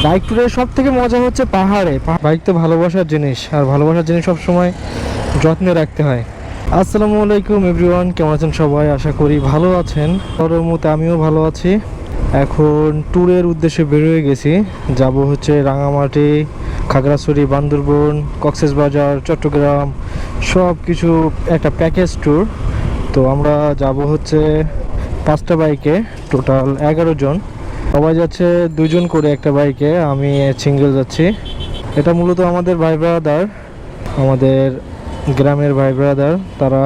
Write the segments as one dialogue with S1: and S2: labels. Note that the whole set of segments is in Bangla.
S1: বাইক ট্যুরের সব থেকে মজা হচ্ছে পাহাড়ে। বাইক তো ভালোবাসার জিনিস, আর ভালোবাসার জিনিস সব সময় যত্নে রাখতে হয়। আসসালামু আলাইকুম এভরিওয়ান কেমন আছেন সবাই? আশা করি ভালো আছেন। ওর মতো আমিও ভালো আছি। এখন ট্যুরের উদ্দেশ্যে বেরোয় গেছি। যাব হচ্ছে রাঙামাটি, খাগড়াছড়ি, বান্দরবন কক্সবাজার চট্টগ্রাম সব কিছু একটা প্যাকেজ ট্যুর তো আমরা যাব হচ্ছে পাঁচটা বাইকে টোটাল এগারো জন। সবাই যাচ্ছে দুজন করে একটা বাইকে আমি সিঙ্গেল যাচ্ছি। এটা মূলত আমাদের ভাই ব্রাদার আমাদের গ্রামের ভাই ব্রাদার তারা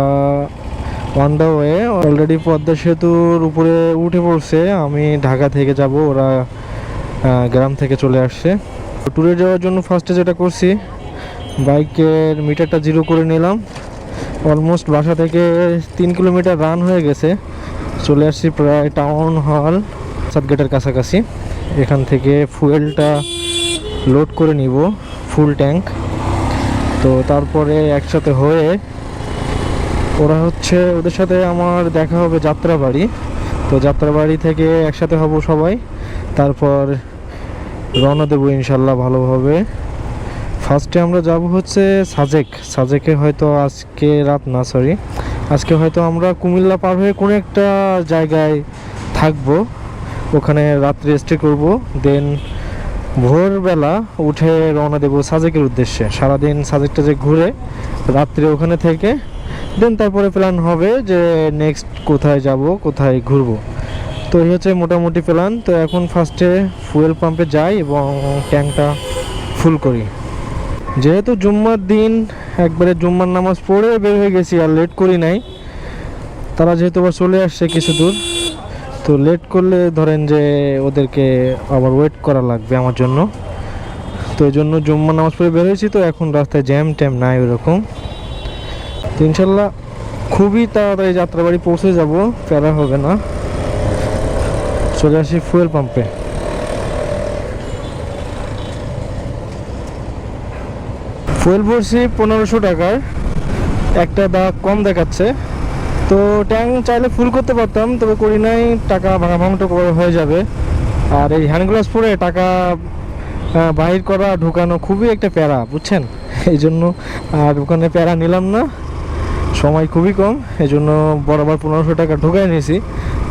S1: on the way already Padma সেতুর উপরে উঠে পড়ছে, আমি ঢাকা থেকে যাব, ওরা গ্রাম থেকে চলে আসছে। ট্যুরে যাওয়ার জন্য ফার্স্টে যেটা করছি বাইকের মিটারটা জিরো করে নিলাম। অলমোস্ট বাসা থেকে তিন কিলোমিটার রান হয়ে গেছে। চলে আসছি প্রায় টাউন হল সাতগেটের কাছাকাছি। এখান থেকে ফুয়েলটা লোড করে নিব, ফুল ট্যাঙ্ক। তো তারপরে একসাথে হয়ে ওরা হচ্ছে ওদের সাথে আমার দেখা হবে যাত্রাবাড়ি। তো যাত্রাবাড়ি থেকে একসাথে হব সবাই। তারপর রওনা দেবো ইনশাল্লাহ ভালোভাবে। ফার্স্টে আমরা যাব হচ্ছে সাজেক। সাজেকে হয়তো আজকে রাত না সরি আজকে হয়তো আমরা কুমিল্লা পার হয়ে কোনো একটা জায়গায় থাকব। ওখানে রাত্রে স্টে করব। দেন ভোরবেলা উঠে রওনা দেবো সাজেকের উদ্দেশ্যে। সারাদিন সাজেকটা যে ঘুরে রাত্রে ওখানে থেকে দেন তারপরে প্ল্যান হবে যে নেক্সট কোথায় যাব, কোথায় ঘুরবো। তো এই হচ্ছে মোটামুটি প্ল্যান তো এখন ফার্স্টে ফুয়েল পাম্পে যাই এবং ট্যাঙ্কটা ফুল করি। যেহেতু জুম্মার দিন, একবারে জুম্মার নামাজ পড়ে বের হয়ে গেছি আর লেট করি নাই, তারা যেহেতু আবার চলে আসছে কিছু দূর তো লেট করলে ধরেন যে ওদেরকে আবার ওয়েট করা লাগবে আমার জন্য। তো এই জন্য জুম্মা নামাজ পড়ে বের হয়েছি তো এখন রাস্তায় জ্যাম ট্যাম নাই ওরকম। তো ইনশাল্লাহ খুবই তাড়াতাড়ি যাত্রাবাড়ি পৌঁছে যাব, প্যারা হবে না। চলে আসি ফুয়েল পাম্পে ফুয়েল ভরছি পনেরোশো টাকার। একটা দাগ কম দেখাচ্ছে। তো ট্যাঙ্ক চাইলে ফুল করতে পারতাম, তবে করি নাই, টাকা ভাঙা ভাঙটা হয়ে যাবে। আর এই হ্যান্ড গ্লাভস পরে টাকা বাহির করা, ঢোকানো খুবই একটা প্যারা, বুঝছেন? এই জন্য আর ওখানে প্যারা নিলাম না, সময় খুবই কম এই জন্য বরাবর পনেরোশো টাকা ঢুকাই নিয়েছি।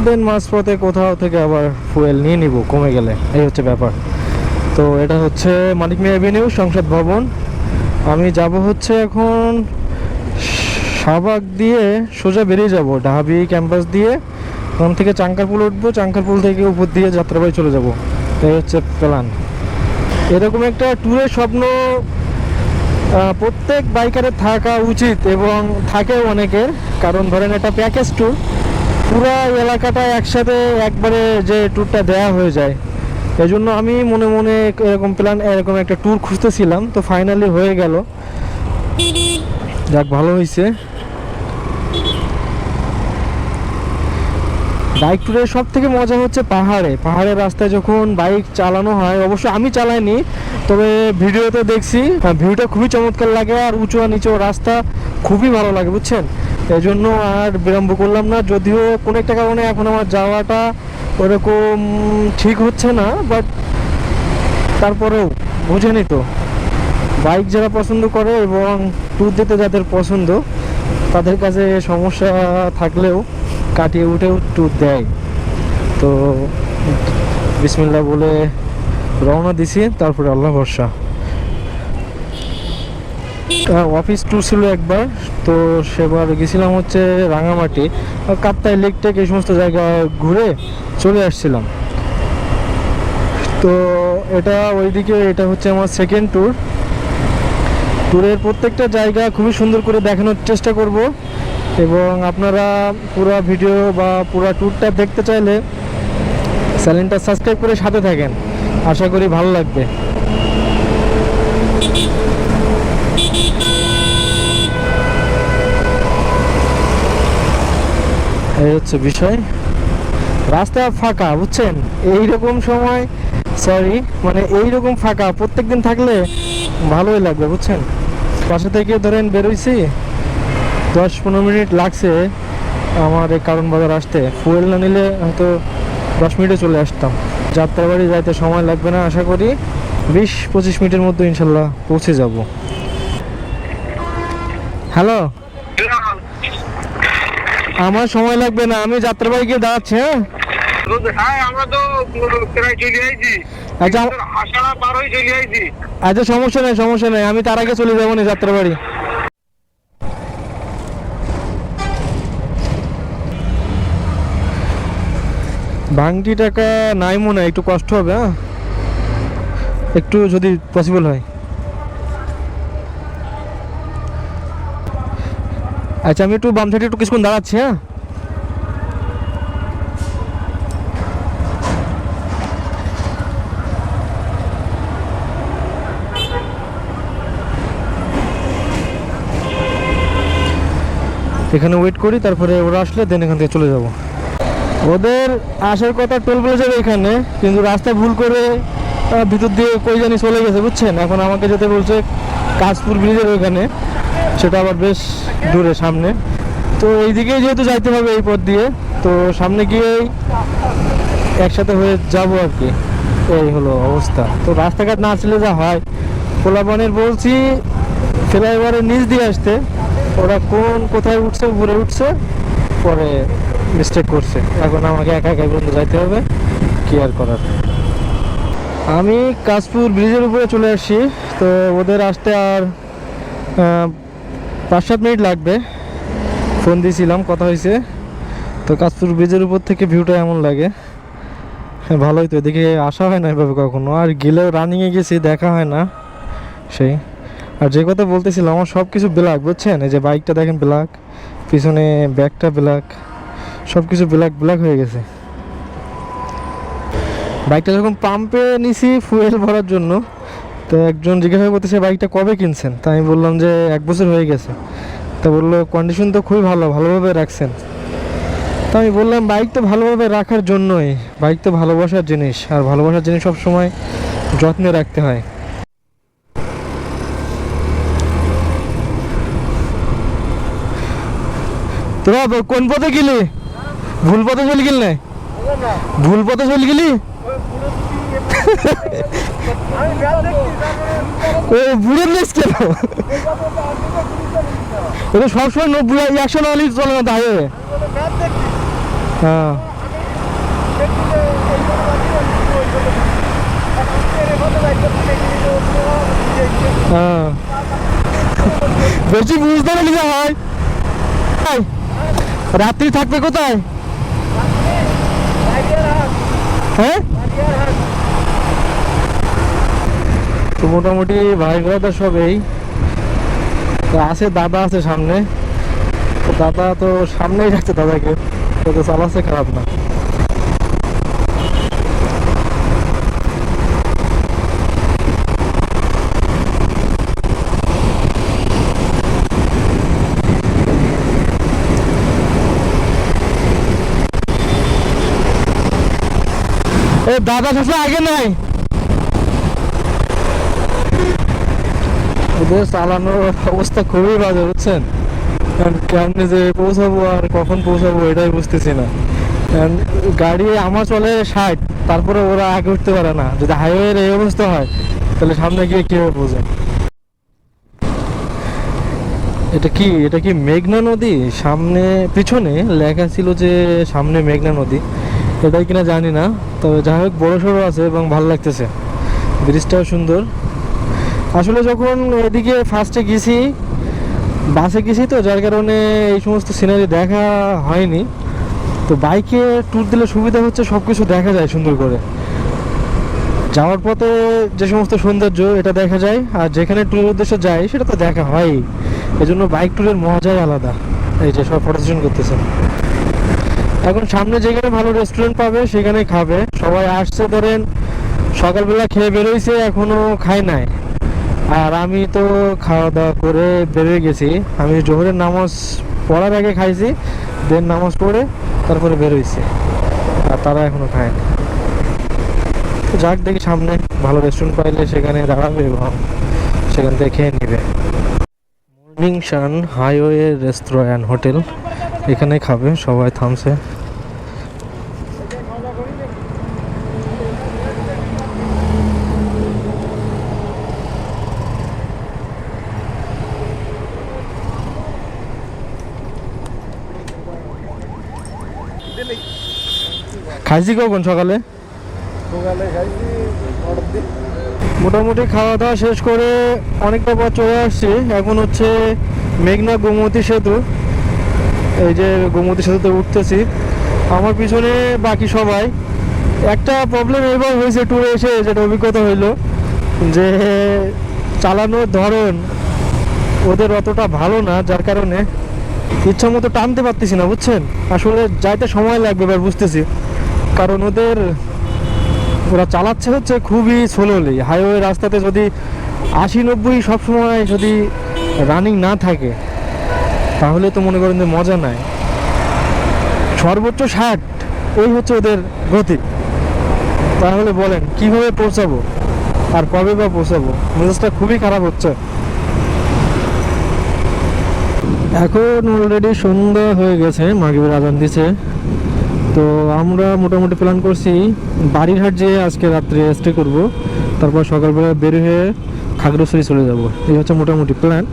S1: দেন মাঝপথে কোথাও থেকে আবার ফুয়েল নিয়ে নিব, কমে গেলে, এই হচ্ছে ব্যাপার। তো এটা হচ্ছে মানিক মিয়া এভিনিউ সংসদ ভবন। আমি যাব হচ্ছে এখন শাহবাগ দিয়ে সোজা বেরিয়ে যাব ঢাবি ক্যাম্পাস দিয়ে। ওখান থেকে চাঙ্কারপুল উঠবো, চাঙ্কারপুল থেকে উপর দিয়ে যাত্রাবাড়ি চলে যাব। এই হচ্ছে প্ল্যান এরকম একটা ট্যুরের স্বপ্ন প্রত্যেক বাইকারের থাকা উচিত এবং থাকেও অনেকের। কারণ ধরেন এটা প্যাকেজ ট্যুর পুরো এলাকাটা একসাথে একবারে যে ট্যুরটা দেয়া হয়ে যায়। এই জন্য আমি মনে মনে এরকম প্ল্যান এরকম একটা ট্যুর খুঁজতেছিলাম। তো ফাইনালি হয়ে গেল। যাক, ভালো হয়েছে বাইক ট্যুরের সব থেকে মজা হচ্ছে পাহাড়ে। পাহাড়ের রাস্তায় যখন বাইক চালানো হয়, অবশ্য আমি চালাইনি, তবে ভিডিওতে দেখছি ভিউটা খুবই চমৎকার লাগে আর উঁচু আর নিচু রাস্তা খুবই ভালো লাগে, বুঝছেন? এই জন্য আর বিলম্ব করলাম না, যদিও কোনো একটা কারণে এখন আমার যাওয়াটা ওরকম ঠিক হচ্ছে না বাট তারপরেও বুঝেনি তো। বাইক যারা পছন্দ করে এবং ট্যুর দিতে যাদের পছন্দ, তাদের কাছে সমস্যা থাকলেও কাটিয়ে উঠেও ট্যুর দেয়। তো বিসমিল্লা বলে রওনা দিছি, তারপরে আল্লাহ ভরসা। অফিস ট্যুর ছিল একবার, তো সেবার গেছিলাম হচ্ছে রাঙামাটি কাপ্তাই লেক টেক এই সমস্ত জায়গা ঘুরে চলে আসছিলাম। তো এটা ওইদিকে, এটা হচ্ছে আমার সেকেন্ড ট্যুর ট্যুরের প্রত্যেকটা জায়গা খুবই সুন্দর করে দেখানোর চেষ্টা করব। এবং আপনারা পুরো ভিডিও বা পুরো ট্যুরটা দেখতে চাইলে চ্যানেলটা সাবস্ক্রাইব করে সাথে থাকেন। আশা করি ভালো লাগবে। এই হচ্ছে বিষয়। রাস্তা ফাঁকা, বুঝছেন? এইরকম সময় সরি মানে এইরকম ফাঁকা, প্রত্যেকদিন থাকলে ভালোই লাগবে, বুঝছেন? পাশে থেকে ধরেন বেরোইছি দশ পনেরো মিনিট লাগছে আমার এই কারণ বাজার আসতে। ফুয়েল না নিলে হয়তো দশ মিনিটে চলে আসতাম। যাত্রাবাড়ি যাইতে সময় লাগবে না আশা করি বিশ পঁচিশ মিনিটের মধ্যে ইনশাল্লাহ পৌঁছে যাব। হ্যালো? আমার সময় লাগবে না আমি যাত্রাবাড়ি গিয়ে দাঁড়াচ্ছি হ্যাঁ?
S2: হ্যাঁ
S1: আচ্ছা আচ্ছা সমস্যা নেই সমস্যা নেই আমি তার আগে চলে যাব না যাত্রাবাড়ি ভাঙটি টাকা নাই মনে একটু কষ্ট হবে হ্যাঁ? একটু যদি পসিবল হয়। আচ্ছা আমি একটু বাম সাইডে একটু কিছুক্ষণ দাঁড়াচ্ছি হ্যাঁ? এখানে ওয়েট করি, তারপরে ওরা আসলে দেন এখান থেকে চলে যাব। ওদের আসার কথা টোল যাবে এখানে, কিন্তু রাস্তায় ভুল করে ভিতর দিয়ে কই জানি চলে গেছে, বুঝছেন? এখন আমাকে যেতে বলছে কাশপুর ব্রিজের ওখানে সেটা আবার বেশ দূরে, সামনে। তো এইদিকেই যেহেতু যাইতে হবে এই পথ দিয়ে, তো সামনে গিয়েই একসাথে হয়ে যাব আর কি। এই হলো অবস্থা। তো রাস্তাঘাট না আসলে যা হয়, পোলাপানের বলছি, ফ্লাইওভারের নিচ দিয়ে আসতে, ওরা কোন কোথায় উঠছে ঘুরে উঠছে, পরে মিস্টেক করছে। এখন আমাকে একা একা পর্যন্ত যাইতে হবে। কি আর করার? আমি কাশপুর ব্রিজের উপরে চলে আসছি। তো ওদের আসতে আর পাঁচ সাত মিনিট লাগবে। ফোন দিয়েছিলাম, কথা হয়েছে। তো কাশপুর ব্রিজের উপর থেকে ভিউটা এমন লাগে। হ্যাঁ ভালোই তো, এদিকে আসা হয় না এভাবে কখনো। আর গেলেও রানিংয়ে গেছি, দেখা হয় না। সেই। আর যে কথা বলতেছিলাম, আমার সব কিছু ব্ল্যাক বুঝছেন? এই যে বাইকটা দেখেন ব্ল্যাক পিছনে ব্যাগটা ব্ল্যাক সব কিছু ব্ল্যাক ব্ল্যাক হয়ে গেছে। বাইকটা যখন পাম্পে নিছি ফুয়েল ভরার জন্য, তো একজন জিজ্ঞাসা করতেছে বাইকটা কবে কিনছেন? তা আমি বললাম যে, এক বছর হয়ে গেছে। তা বলল কন্ডিশন তো খুবই ভালো, ভালোভাবে রাখছেন। তো আমি বললাম বাইক তো ভালোভাবে রাখার জন্যই বাইক তো ভালোবাসার জিনিস, আর ভালোবাসার জিনিস সব সময় যত্নে রাখতে হয়। তোরা কোন পথে গেলি? ভুল পথে চলে গেলি না? ভুল পথে চলে গেলি? বুড়ের লেস কেন? এটা সবসময় নব্বই, একশো নাহলে চলে না তাই হ্যাঁ। হ্যাঁ। বেশি বুঝতে পারলি না হয় রাত্রি থাকবে কোথায়? হ্যাঁ? তো মোটামুটি ভাই তো আছে, দাদা আছে সামনে। তো দাদা তো সামনেই যাচ্ছে দাদাকে। তো চালাচ্ছে খারাপ না। এ দাদা সবসময় আগে নাই। ওদের চালানোর অবস্থা খুবই বাজে, বুঝছেন? কারণ যে পৌঁছাবো আর কখন পৌঁছাবো এটাই বুঝতেছি না। কারণ গাড়ি আমার চলে ষাট, তারপরে ওরা আগে উঠতে পারে না। যদি হাইওয়ের এই অবস্থা হয়, তাহলে সামনে গিয়ে কীভাবে বোঝে এটা কি এটা কি মেঘনা নদী? সামনে, পিছনে লেখা ছিল যে সামনে মেঘনা নদী। এটাই কিনা জানি না, তবে যাই হোক বড় সড়ো আছে এবং ভালো লাগতেছে। ব্রিজটাও সুন্দর। আসলে যখন এদিকে ফার্স্টে গেছি বাসে গেছি তো, যার কারণে এই সমস্ত সিনারি দেখা হয়নি। তো বাইকে ট্যুর দিলে সুবিধা হচ্ছে সব কিছু দেখা যায় সুন্দর করে। যাওয়ার পথে যে সমস্ত সৌন্দর্য, এটা দেখা যায়। আর যেখানে ট্যুরের উদ্দেশ্যে যাই, সেটা তো দেখা হয়ই। এই জন্য বাইক ট্যুরের মজাই আলাদা। এই যে সব ফটো সেশন করতেছেন এখন সামনে যেখানে ভালো রেস্টুরেন্ট পাবে, সেখানে খাবে। সবাই আসছে, ধরেন সকালবেলা খেয়ে বেরোইছে, এখনও খায় নাই। আর আমি তো খাওয়া দাওয়া করে বেরিয়ে গেছি। আমি জোহরের নামাজ পড়ার আগে খাইছি দেন নামাজ পড়ে তারপরে বেরোইছি। আর তারা এখনও খায়নি তো যাক, দেখি সামনে ভালো রেস্টুরেন্ট পাইলে সেখানে দাঁড়াবে এবং সেখান থেকে খেয়ে নিবে। Morning Shan, highway restaurant and hotel. এখানে খাবে, সবাই থামছে। খাইছি কখন সকালে?
S3: সকালে খাইছি
S1: মোটামুটি খাওয়া দাওয়া শেষ করে অনেকটা পর চলে আসছি। এখন হচ্ছে মেঘনা গোমতী সেতু। এই যে গোমতী সেতুতে উঠতেছি। আমার পিছনে বাকি সবাই। একটা প্রবলেম এবার হয়েছে ট্যুরে এসে যেটা অভিজ্ঞতা হইল যে চালানোর ধরন ওদের অতটা ভালো না যার কারণে ইচ্ছা মতো টানতে পারতেছি না বুঝছেন? আসলে যাইতে সময় লাগবে এবার বুঝতেছি। কারণ ওদের, ওরা চালাচ্ছে হচ্ছে খুবই স্লোলি হাইওয়ে রাস্তাতে যদি আশি নব্বই সবসময় যদি রানিং না থাকে, তাহলে তো মনে করেন যে মজা নাই। সর্বোচ্চ ষাট ওই হচ্ছে ওদের গতি। তাহলে বলেন, কীভাবে পৌঁছাবো? আর কবে বা পৌঁছাবো? মেজাজটা খুবই খারাপ হচ্ছে। এখন অলরেডি সন্ধ্যা হয়ে গেছে, মাগরিবের আজান দিছে। তো আমরা মোটামুটি প্ল্যান করছি বাড়িরহাট যেয়ে আজকে রাত্রে স্টে করব। তারপর সকালবেলা বের হয়ে খাগড়াছড়ি চলে যাব। এই হচ্ছে মোটামুটি প্ল্যান